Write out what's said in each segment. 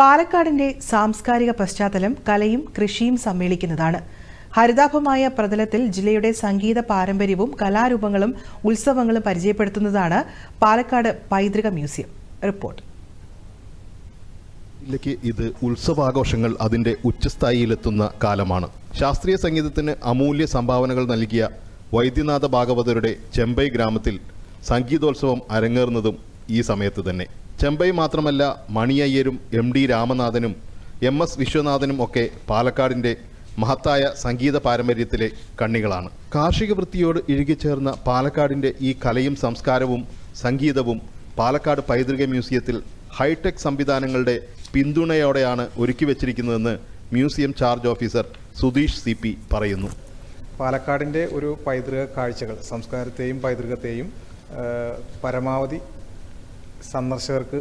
പാലക്കാടിന്റെ സാംസ്കാരിക പശ്ചാത്തലം കലയും കൃഷിയും സമ്മേളിക്കുന്നതാണ്. ഹരിതാഭമായ പ്രതലത്തിൽ ജില്ലയുടെ സംഗീത പാരമ്പര്യവും കലാരൂപങ്ങളും ഉത്സവങ്ങളും പരിചയപ്പെടുത്തുന്നതാണ് പാലക്കാട് പൈതൃക മ്യൂസിയം. റിപ്പോർട്ട്. ജില്ലയ്ക്ക് ഇത് ഉത്സവാഘോഷങ്ങൾ അതിന്റെ ഉച്ചസ്ഥായിയിലെത്തുന്ന കാലമാണ്. ശാസ്ത്രീയ സംഗീതത്തിന് അമൂല്യ സംഭാവനകൾ നൽകിയ വൈദ്യനാഥ ഭാഗവതരുടെ ചെമ്പൈ ഗ്രാമത്തിൽ സംഗീതോത്സവം അരങ്ങേറുന്നതും ഈ സമയത്ത് തന്നെ. ചെമ്പൈ മാത്രമല്ല മണിയയ്യരും എം ഡി രാമനാഥനും എം എസ് വിശ്വനാഥനും ഒക്കെ പാലക്കാടിന്റെ മഹത്തായ സംഗീത പാരമ്പര്യത്തിലെ കണ്ണികളാണ്. കാർഷിക വൃത്തിയോട് ഇഴുകിച്ചേർന്ന പാലക്കാടിന്റെ ഈ കലയും സംസ്കാരവും സംഗീതവും പാലക്കാട് പൈതൃക മ്യൂസിയത്തിൽ ഹൈടെക് സംവിധാനങ്ങളുടെ പിന്തുണയോടെയാണ് ഒരുക്കി വച്ചിരിക്കുന്നതെന്ന് museum charge officer Sudheesh C P പറയുന്നു. പാലക്കാടിന്റെ ഒരു പൈതൃക കാഴ്ചകൾ സംസ്കാരത്തെയും പൈതൃകത്തെയും പരമാവധി സന്ദർശകർക്ക്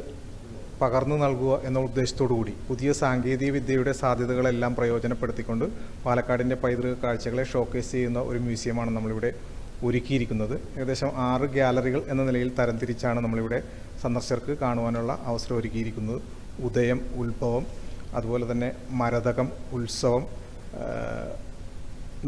പകർന്നു നൽകുക എന്ന ഉദ്ദേശത്തോടു കൂടി പുതിയ സാങ്കേതിക വിദ്യയുടെ സാധ്യതകളെല്ലാം പ്രയോജനപ്പെടുത്തിക്കൊണ്ട് പാലക്കാടിന്റെ പൈതൃക കാഴ്ചകളെ ഷോക്കേസ് ചെയ്യുന്ന ഒരു മ്യൂസിയമാണ് നമ്മളിവിടെ ഒരുക്കിയിരിക്കുന്നത്. ഏകദേശം ആറ് ഗ്യാലറികൾ എന്ന നിലയിൽ തരംതിരിച്ചാണ് നമ്മളിവിടെ സന്ദർശകർക്ക് കാണുവാനുള്ള അവസരം ഒരുക്കിയിരിക്കുന്നത്. ഉദയം ഉത്ഭവം അതുപോലെ തന്നെ മരതകം ഉത്സവം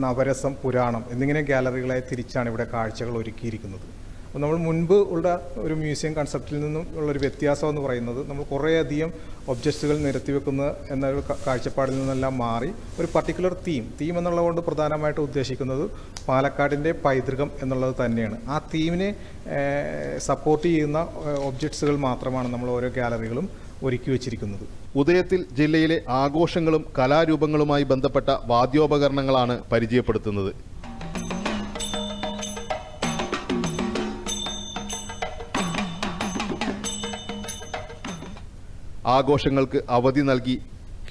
നവരസം പുരാണം എന്നിങ്ങനെ ഗ്യാലറികളായി തിരിച്ചാണ് ഇവിടെ കാഴ്ചകൾ ഒരുക്കിയിരിക്കുന്നത്. അപ്പോൾ നമ്മൾ മുൻപ് ഉള്ള ഒരു മ്യൂസിയം കൺസെപ്റ്റിൽ നിന്നും ഉള്ളൊരു വ്യത്യാസം എന്ന് പറയുന്നത് നമ്മൾ കുറേയധികം ഒബ്ജക്ട്സുകൾ നിരത്തി വെക്കുന്ന എന്ന ഒരു കാഴ്ചപ്പാടിൽ നിന്നെല്ലാം മാറി ഒരു പർട്ടിക്കുലർ തീം തീം എന്നുള്ളതുകൊണ്ട് പ്രധാനമായിട്ട് ഉദ്ദേശിക്കുന്നത് പാലക്കാടിന്റെ പൈതൃകം എന്നുള്ളത് തന്നെയാണ്. ആ തീമിനെ സപ്പോർട്ട് ചെയ്യുന്ന ഒബ്ജക്ട്സുകൾ മാത്രമാണ് നമ്മൾ ഓരോ ഗാലറികളും ഒരുക്കി വെച്ചിരിക്കുന്നത്. ഉദയത്തിൽ ജില്ലയിലെ ആഘോഷങ്ങളും കലാരൂപങ്ങളുമായി ബന്ധപ്പെട്ട വാദ്യോപകരണങ്ങളാണ് പരിചയപ്പെടുത്തുന്നത്. ആഘോഷങ്ങൾക്ക് അവധി നൽകി.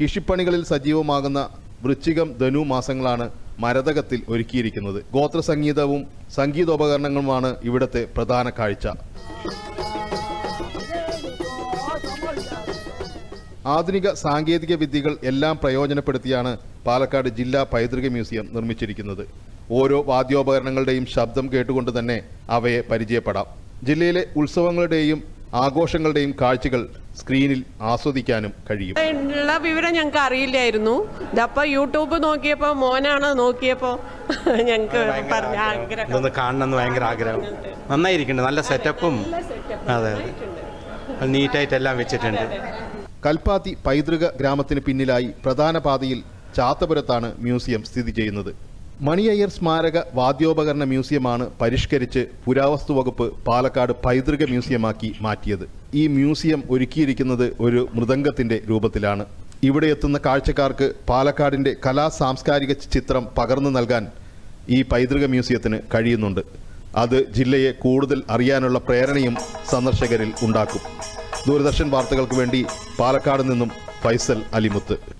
കൃഷിപ്പണികളിൽ സജീവമാകുന്ന വൃശ്ചികം ധനു മാസങ്ങളാണ് മരതകത്തിൽ ഒരുക്കിയിരിക്കുന്നത്. ഗോത്ര സംഗീതവും സംഗീതോപകരണങ്ങളുമാണ് ഇവിടുത്തെ പ്രധാന കാഴ്ച. ആധുനിക സാങ്കേതിക വിദ്യകൾ എല്ലാം പ്രയോജനപ്പെടുത്തിയാണ് പാലക്കാട് ജില്ലാ പൈതൃക മ്യൂസിയം നിർമ്മിച്ചിരിക്കുന്നത്. ഓരോ വാദ്യോപകരണങ്ങളുടെയും ശബ്ദം കേട്ടുകൊണ്ട് തന്നെ അവയെ പരിചയപ്പെടാം. ജില്ലയിലെ ഉത്സവങ്ങളുടെയും ആഘോഷങ്ങളുടെയും കാഴ്ചകൾ സ്ക്രീനിൽ ആസ്വദിക്കാനും കഴിയും. ഉള്ള വിവരം ഞങ്ങൾക്ക് അറിയില്ലായിരുന്നു. ഇതപ്പോ യൂട്യൂബ് നോക്കിയപ്പോ മോനാണ് നോക്കിയപ്പോ ഞങ്ങൾക്ക് പറഞ്ഞ ആഗ്രഹം. ഇതൊന്ന് കാണണമെന്ന് ഭയങ്കര ആഗ്രഹം. നന്നായിരിക്കുന്നു നല്ല സെറ്റപ്പും അതെ അതെ. നീറ്റായിട്ട് എല്ലാം വെച്ചിട്ടുണ്ട്. കൽപ്പാത്തി പൈതൃക ഗ്രാമത്തിന് പിന്നിലായി പ്രധാന പാതയിൽ ചാത്തപുരത്താണ് മ്യൂസിയം സ്ഥിതി ചെയ്യുന്നത്. മണിയയ്യർ സ്മാരക വാദ്യോപകരണ മ്യൂസിയമാണ് പരിഷ്കരിച്ച് പുരാവസ്തു വകുപ്പ് പാലക്കാട് പൈതൃക മ്യൂസിയമാക്കി മാറ്റിയത്. ഈ മ്യൂസിയം ഒരുക്കിയിരിക്കുന്നത് ഒരു മൃദംഗത്തിന്റെ രൂപത്തിലാണ്. ഇവിടെ എത്തുന്ന കാഴ്ചക്കാർക്ക് പാലക്കാടിന്റെ കലാ സാംസ്കാരിക ചിത്രം പകർന്നു നൽകാൻ ഈ പൈതൃക മ്യൂസിയത്തിന് കഴിയുന്നുണ്ട്. അത് ജില്ലയെ കൂടുതൽ അറിയാനുള്ള പ്രേരണയും സന്ദർശകരിൽ ഉണ്ടാക്കും. ദൂരദർശൻ വാർത്തകൾക്ക് വേണ്ടി പാലക്കാട് നിന്നും ഫൈസൽ അലിമുത്ത്.